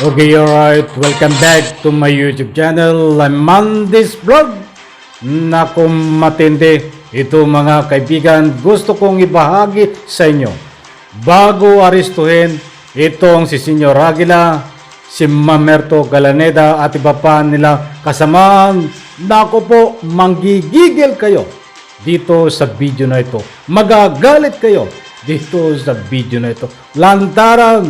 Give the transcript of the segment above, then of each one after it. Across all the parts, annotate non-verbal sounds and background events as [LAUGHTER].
Okay, alright. Welcome back to my YouTube channel. I'm Mandis Vlog. Naku matindi. Ito mga kaibigan, gusto kong ibahagi sa inyo. Bago aristuhin, itong si Senyor Aguila, si Mamerto Galaneda at iba pa nila kasamaan. Naku po, manggigigil kayo dito sa video na ito. Magagalit kayo dito sa video na ito. Lantaran,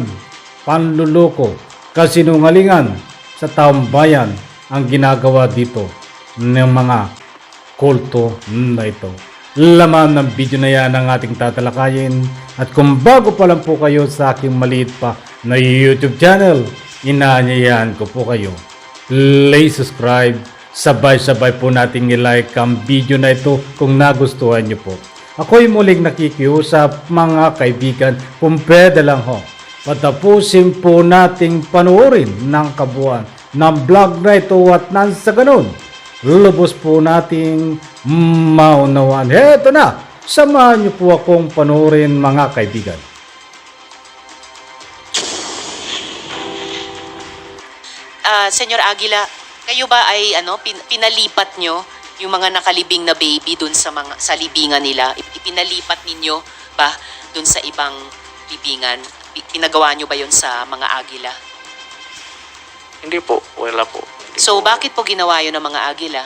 panluloko, kasinungalingan sa taong bayan ang ginagawa dito ng mga kulto na ito. Laman ng video na yan ang ating tatalakayin at kung bago pa lang po kayo sa aking maliit pa na YouTube channel, inaanyayahan ko po kayo. Please subscribe, sabay-sabay po nating i-like ang video na ito kung nagustuhan nyo po. Ako'y muling nakikiusap mga kaibigan kung pwede lang ho. Patapusin po nating panuorin ng kabuuan ng vlog na ito at nang sa ganun, lubos po nating maunawaan. Heto na! Samahan niyo po akong panuorin mga kaibigan. Ah, Senyor Aguila, kayo ba ay ano pin- pinalipat nyo yung mga nakalibing na baby dun sa mga sa libingan nila? Ip- Ipinalipat ninyo ba dun sa ibang libingan? Pinagawa nyo ba yun sa mga Agila? Hindi po, wala po. Hindi So po. bakit po ginawa yun ng mga Agila?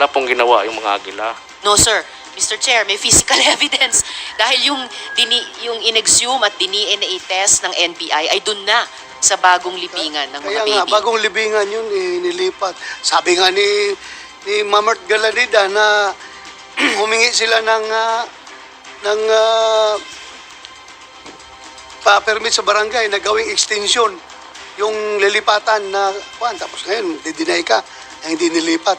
Wala pong ginawa yung mga agila. No sir, Mr. Chair, may physical [LAUGHS] evidence dahil yung dini, yung inexhume at DNA test ng NBI ay dun na sa bagong libingan ng mga Kaya baby. nga, bagong libingan yun, eh, nilipat. Sabi nga ni, ni Mamart Galanida na [CLEARS THROAT] humingi sila ng, ah, ng ah, pa-permit sa barangay na gawing extension yung lilipatan na, kuan, tapos ngayon, didinay ka na hindi nilipat.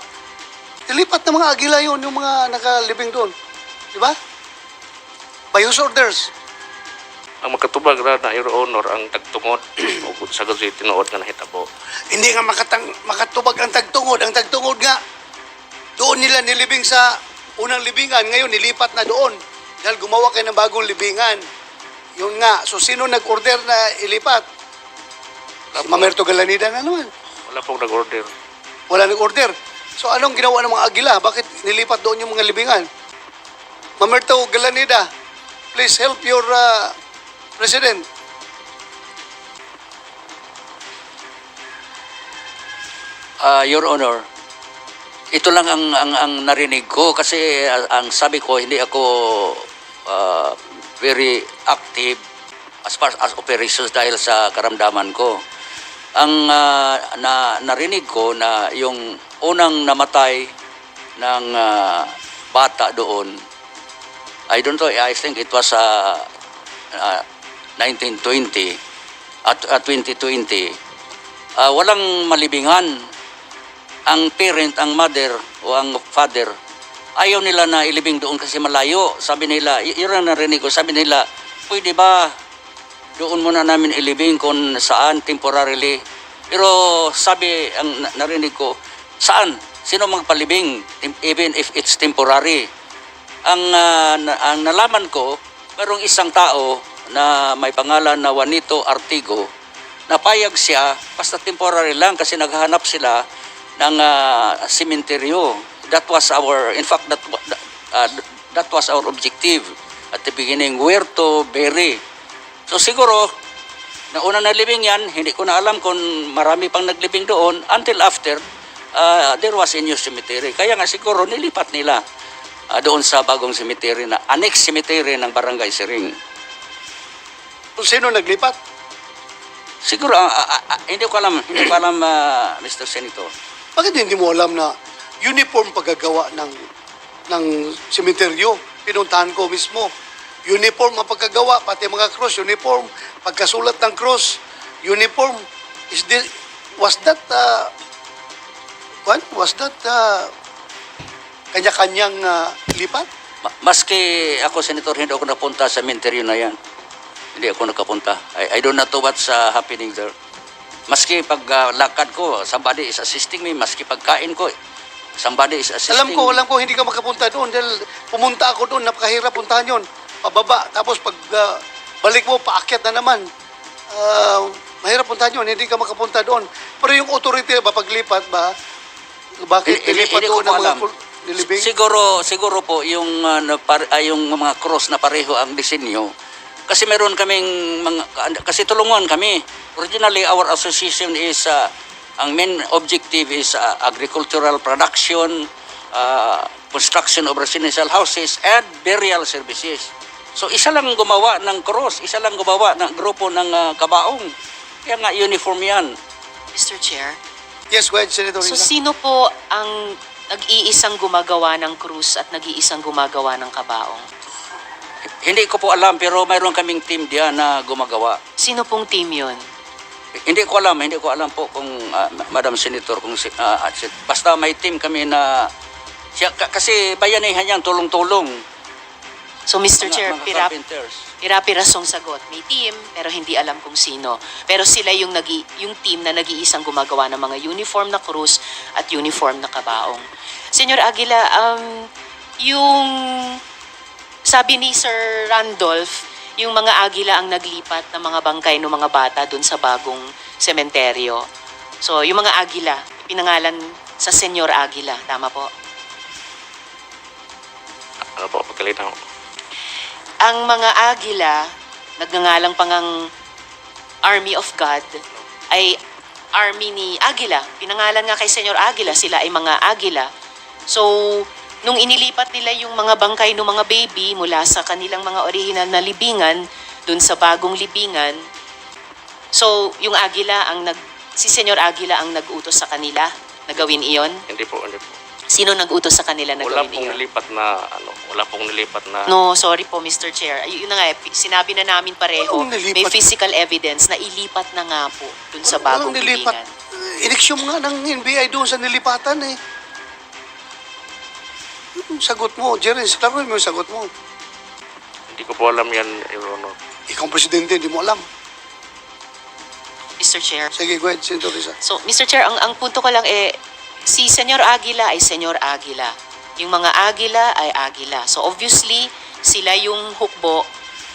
Nilipat ng mga agila yun, yung mga nakalibing doon. Di ba? By whose orders? Ang makatubag ra na Your Honor ang tagtungod [CLEARS THROAT] o kung sa gazoy tinuod nga nahitabo. Hindi nga makatang, makatubag ang tagtungod. Ang tagtungod nga, doon nila nilibing sa unang libingan. Ngayon, nilipat na doon. Dahil gumawa kayo ng bagong libingan. Yun nga. So, sino nag-order na ilipat? Si Mamerto Galanida na naman. Wala pong nag-order. Wala nag-order. So, anong ginawa ng mga agila? Bakit nilipat doon yung mga libingan? Mamerto Galanida, please help your uh, president. Ah, Your Honor, ito lang ang, ang, ang narinig ko kasi ah, ang sabi ko hindi ako ah, very active as far as operations dahil sa karamdaman ko. Ang ah, na, narinig ko na yung unang namatay ng ah, bata doon, I don't know, I think it was ah, ah, 1920 at at 2020, ah, walang malibingan ang parent, ang mother o ang father, ayaw nila na ilibing doon kasi malayo. Sabi nila, yun ang narinig ko, sabi nila, pwede ba doon muna namin ilibing kung saan temporarily. Pero sabi, ang na- narinig ko, saan? Sino magpalibing even if it's temporary? Ang, ah, na- ang nalaman ko, mayroong isang tao na may pangalan na Juanito Artigo, napayag siya, basta temporary lang kasi naghahanap sila ng ah, sementeryo. That was our, in fact, that, uh, that was our objective at the beginning, where to bury. So siguro, nauna na living yan, hindi ko na alam kung marami pang naglibing doon until after uh, there was a new cemetery. Kaya nga siguro nilipat nila ah, doon sa bagong cemetery na annex cemetery ng Barangay Siring. Kung sino naglipat? Siguro, ah, ah, ah, hindi ko alam, hindi ko alam, ah, Mr. Senator. Bakit hindi mo alam na uniform paggagawa ng ng sementeryo? Pinuntahan ko mismo. Uniform ang pagkagawa, pati mga cross, uniform. Pagkasulat ng cross, uniform. Is this, was that, uh, what? Was that, uh, kanya-kanyang uh, lipat? Ma- Maski ako, Senator, hindi ako napunta sa cemetery na yan. Hindi ako nakapunta. I, I don't know what's uh, happening there. Maski pag uh, ko, somebody is assisting me. Maski pagkain ko, somebody is assisting Alam ko, alam ko, hindi ka makapunta doon dahil pumunta ako doon, napakahirap puntahan yon. Pababa, tapos pag uh, balik mo, paakyat na naman. Uh, Mahirap puntahan yun, hindi ka makapunta doon. Pero yung authority ba, paglipat ba, bakit Hindi- nilipat doon ng mga nilibing? Siguro siguro po yung ah, napar- ah, yung mga cross na pareho ang disenyo. Kasi meron kaming mga kasi tulungan kami. Originally our association is ah, ang main objective is ah, agricultural production, ah, construction of residential houses and burial services. So isa lang gumawa ng cross, isa lang gumawa ng grupo ng ah, kabaong. Kaya nga uniform yan. Mr. Chair, Yes, go ahead, Senator so Risa. sino po ang nag-iisang gumagawa ng krus at nag-iisang gumagawa ng kabaong? Hindi ko po alam pero mayroon kaming team diyan na gumagawa. Sino pong team yun? Hindi ko alam, hindi ko alam po kung ah, Madam Senator kung si, ah, at si- basta may team kami na siya, ka- kasi bayanihan yan tulong-tulong. So Mr. Mga- Chair, mga pirap, pirapirasong sagot. May team, pero hindi alam kung sino. Pero sila yung, nag yung team na nag-iisang gumagawa ng mga uniform na krus at uniform na kabaong. Senyor Aguila, um, yung sabi ni Sir Randolph, yung mga agila ang naglipat ng mga bangkay ng mga bata dun sa bagong sementeryo. So, yung mga agila, pinangalan sa Senyor Aguila. Tama po? Ano po, pagkalinaw. ang mga agila, nagngangalang pangang Army of God, ay army ni Agila. Pinangalan nga kay Senyor Agila, sila ay mga agila. So, nung inilipat nila yung mga bangkay ng mga baby mula sa kanilang mga original na libingan, dun sa bagong libingan, so, yung agila ang nag, si Senyor Agila ang nag-utos sa kanila na gawin iyon. Hindi po, hindi po. Sino nag-utos sa kanila na Wala gawin pong iyon? nilipat na, ano, wala pong nilipat na, No, sorry po, Mr. Chair. Ay, Yun na nga, eh, sinabi na namin pareho, nilipat? may physical evidence na ilipat na nga po dun sa bagong Walang nilipat. libingan. Iniksyon nga ng NBI doon sa nilipatan eh. Yung sagot mo, Jerry, klaruhin mo yung sagot mo. hindi ko po alam yan, Your Honor. Ikaw ang presidente, hindi mo alam. Mr. Chair. Sige, go ahead, Senator Risa. So, Mr. Chair, ang, ang punto ko lang eh, si Senyor Aguila ay Senyor Aguila. Yung mga Aguila ay Aguila. So, obviously, sila yung hukbo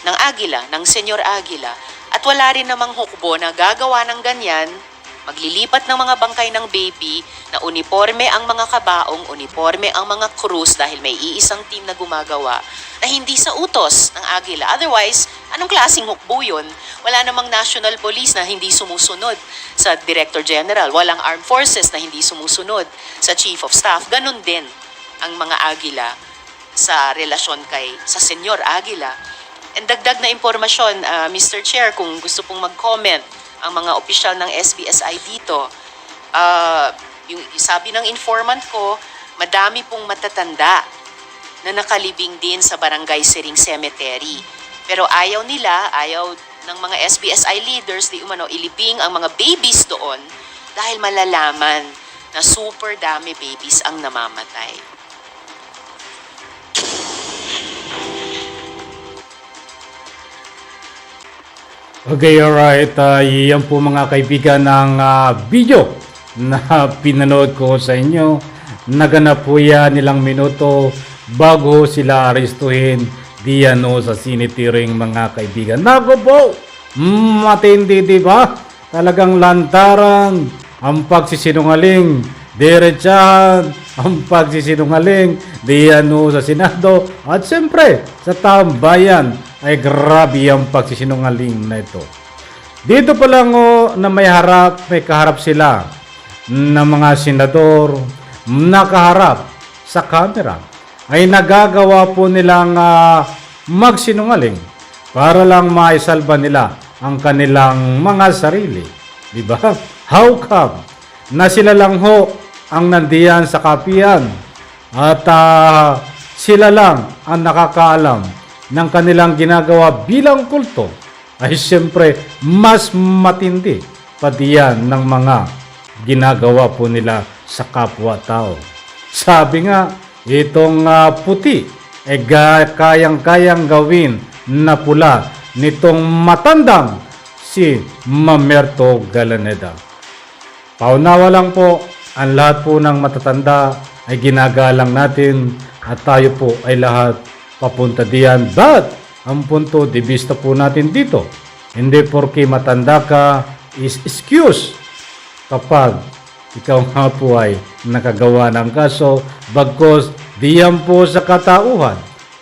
ng Aguila, ng Senyor Aguila. At wala rin namang hukbo na gagawa ng ganyan, maglilipat ng mga bangkay ng baby na uniforme ang mga kabaong, uniforme ang mga krus dahil may iisang team na gumagawa na hindi sa utos ng Agila. Otherwise, anong klaseng hukbo yun? Wala namang national police na hindi sumusunod sa Director General. Walang armed forces na hindi sumusunod sa Chief of Staff. Ganon din ang mga Agila sa relasyon kay sa Senyor Agila. And dagdag na impormasyon, ah, Mr. Chair, kung gusto pong mag-comment ang mga opisyal ng SBSI dito, ah, yung sabi ng informant ko, madami pong matatanda na nakalibing din sa Barangay Siring Cemetery. Pero ayaw nila, ayaw ng mga SBSI leaders di umano ilibing ang mga babies doon dahil malalaman na super dami babies ang namamatay. Okay, alright. Uh, yan po mga kaibigan ng ah, video na [LAUGHS] pinanood ko sa inyo. Naganap po yan nilang minuto bago sila arestuhin diyan o sa sinitiring mga kaibigan. Nago po! Matindi, di ba? Talagang lantaran ang pagsisinungaling. Diretsahan ang [LAUGHS] pagsisinungaling diyan o sa Senado at siyempre sa taong bayan ay grabe ang pagsisinungaling na ito. Dito pa lang o na may harap, may kaharap sila ng mga senador nakaharap sa camera ay nagagawa po nilang ah, magsinungaling para lang maisalba nila ang kanilang mga sarili. Di ba? How come na sila lang ho ang nandiyan sa kapihan at ah, sila lang ang nakakaalam ng kanilang ginagawa bilang kulto ay siyempre mas matindi pa diyan ng mga ginagawa po nila sa kapwa-tao. Sabi nga, itong ah, puti ay ga- kayang-kayang gawin na pula nitong matandang si Mamerto Galaneda. Paunawa lang po, ang lahat po ng matatanda ay ginagalang natin at tayo po ay lahat papunta diyan. But, ang punto, di vista po natin dito. Hindi porke matanda ka, is excuse kapag ikaw nga po ay nakagawa ng kaso bagkos diyan po sa katauhan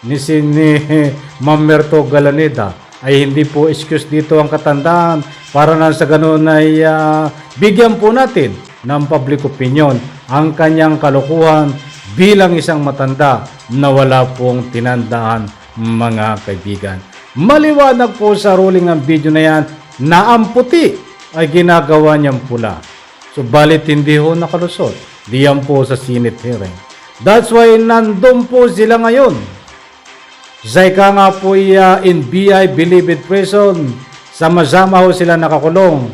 ni si ni [LAUGHS] Mamerto Galaneda ay hindi po excuse dito ang katandaan para na sa ganun ay ah, bigyan po natin ng public opinion ang kanyang kalukuhan bilang isang matanda na wala pong tinandaan mga kaibigan. Maliwanag po sa ruling ng video na yan na ang puti ay ginagawa niyang pula. Subalit hindi ho nakalusot. Diyan po sa Senate hearing. That's why nandun po sila ngayon. Zaika nga po iya in BI Believe It Prison. Sama-sama ho sila nakakulong.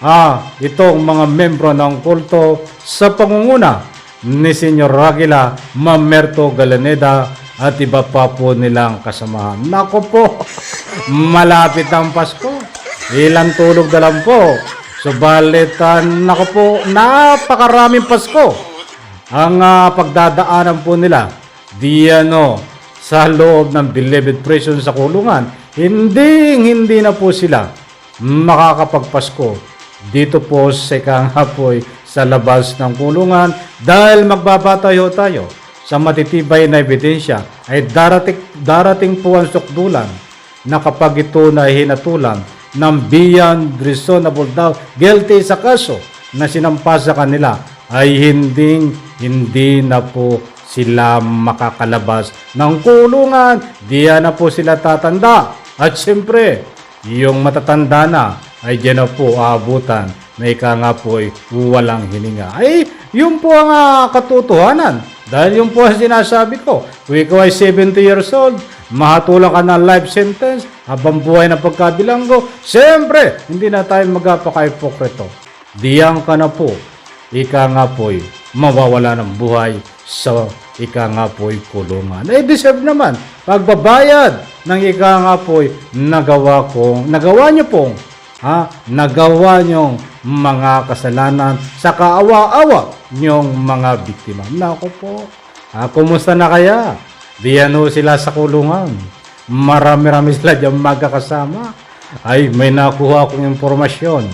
Ah, itong mga membro ng kulto sa pangunguna ni Senyor Ragila, Mamerto Galaneda at iba pa po nilang kasamahan. Nako po, malapit ang Pasko. Ilang tulog na lang po. Subalit, ah, nako po, napakaraming Pasko ang ah, pagdadaanan po nila. Di ano, sa loob ng beloved prison sa kulungan, hindi hindi na po sila makakapagpasko dito po sa ikangapoy sa labas ng kulungan dahil magbabatayo tayo sa matitibay na ebidensya ay darating, darating po ang sukdulan na kapag ito na hinatulan ng beyond reasonable doubt guilty sa kaso na sinampa sa kanila ay hindi hindi na po sila makakalabas ng kulungan. Diyan na po sila tatanda. At siyempre, yung matatanda na ay diyan na po aabutan na ika nga po ay walang hininga. Ay, yun po ang ah, katotohanan. Dahil yun po ang sinasabi ko. Kung ikaw ay 70 years old, mahatulang ka ng life sentence habang buhay na pagkabilanggo, siyempre, hindi na tayo magpaka-ipokrito. Diyan ka na po. Ika nga po'y mawawala ng buhay sa ika nga po'y kulungan. Eh, deserve naman. Pagbabayad ng ika nga po'y nagawa kong, nagawa niyo pong, ha, nagawa niyong mga kasalanan sa kaawa-awa niyong mga biktima. Nako po, ha, kumusta na kaya? Diyan ho sila sa kulungan. Marami-rami sila dyan magkakasama. Ay, may nakuha akong impormasyon.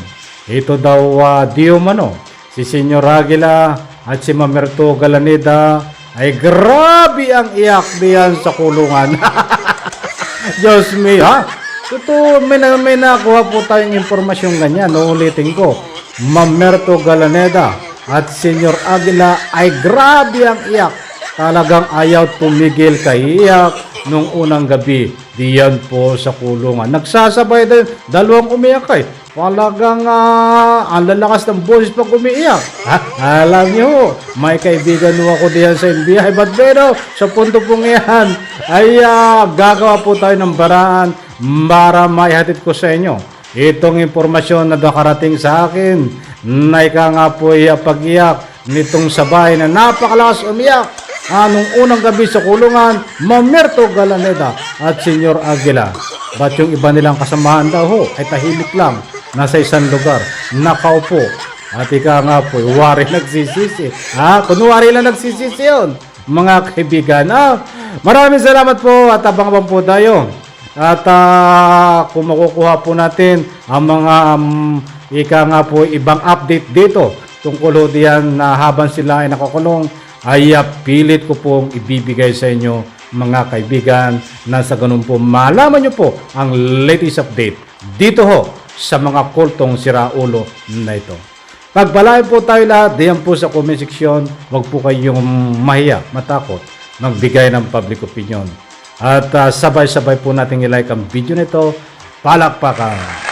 Ito daw uh, di umano. Si Senyor Aguila at si Mamerto Galaneda ay grabe ang iyak diyan sa kulungan. [LAUGHS] Diyos me, ha? Totoo, may, na, may nakuha po tayong informasyon ganyan. Uulitin ko. Mamerto Galaneda at Senyor Aguila ay grabe ang iyak. Talagang ayaw tumigil kay iyak nung unang gabi. Diyan po sa kulungan. Nagsasabay din, dalawang umiyak kay. Talagang ah, ang lalakas ng boses pag umiiyak. Ha? Alam niyo, may kaibigan mo ako diyan sa NBI. But pero, sa punto pong iyan, ay ah, gagawa po tayo ng baraan para maihatid ko sa inyo. Itong impormasyon na nakarating sa akin, na ika nga po iya pag-iyak nitong sabay na napakalakas umiyak. Anong unang gabi sa kulungan, Mamerto Galaneda at Senyor Aguila. Ba't yung iba nilang kasamahan daw ho, ay tahimik lang, nasa isang lugar, nakaupo. At ika nga po, wari [LAUGHS] nagsisisi. Ha? Kunwari lang nagsisisi yun. Mga kaibigan, ah, maraming salamat po at abang-abang po tayo. At ah, kung makukuha po natin ang mga um, ika nga po ibang update dito tungkol ho diyan na habang sila ay nakakulong ay ah, pilit ko pong ibibigay sa inyo mga kaibigan na sa ganun po malaman nyo po ang latest update dito ho sa mga kultong siraulo na ito. Pagpalain po tayo lahat, diyan po sa comment section, huwag po kayong mahiya, matakot, magbigay ng public opinion. At ah, sabay-sabay po nating i-like ang video nito. Palakpakan!